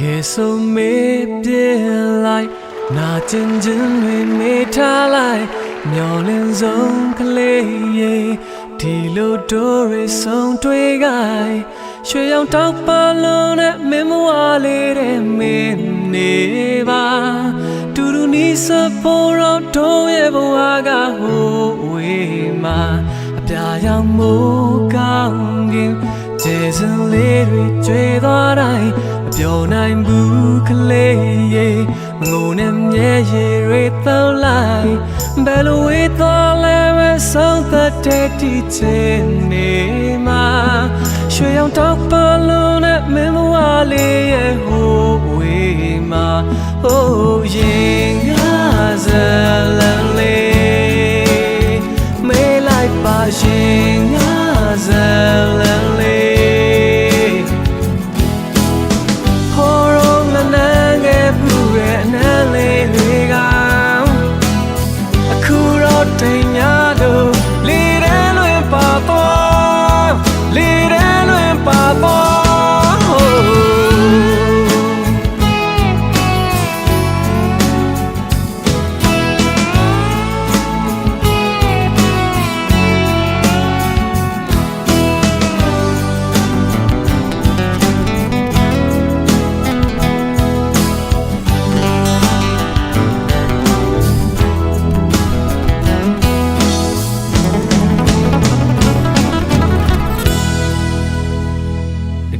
ကယ်ဆိုမေးပြလိုက်နာကျင်ခြင်းတွေမေးထားလိုက်မျောလင်းဆုံးကလေးရေဒီလိုတို့ရဆုံးတွေ့ခိုင်ရွှေရောင်တောက်ပါလုံးနဲ့မင်းမဝလေးတဲ့မင်းနေပါတူတူနီးစဖို့တော့တို့ရဲ့ဘဝကဟိုဝေးမှာအပြာရောင်မိုးကောင်းကင်ကျေစံလေးတွေကျွေသွားတိုင်းမ ပြောနိုင်ဘူးကလေးရေမငုံနဲ့မျက်ရည်တွေတောက်လိုက်ဘယ်လိုဝေးသွားလဲပဲဆုံးသက်တဲ့ဒီချင်နေမှာရွှေရောင်တောက်ပါလုံးနဲ့မင်းမဝလေးရဲ့ဟိုဝေးမှာ Oh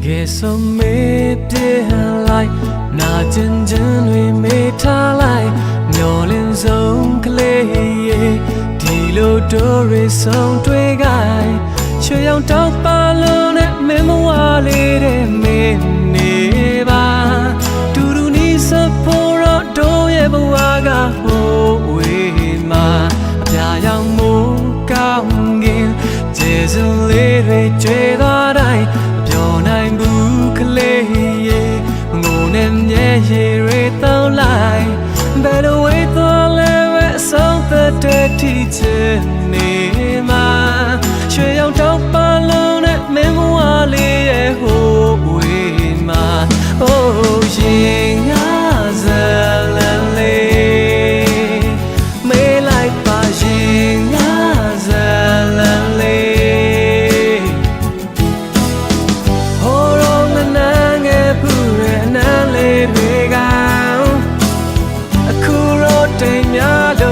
ကယ်ဆိုမေးပြလိုက်နာကျင်ခြင်းတွေမေးထားလိုက်မျောလင်းဆုံးကလေးရေဒီလိုတို့ရဆုံးတွေ့ခိုင်ချွေရောင်တောက်ပါ တိမ်များလို့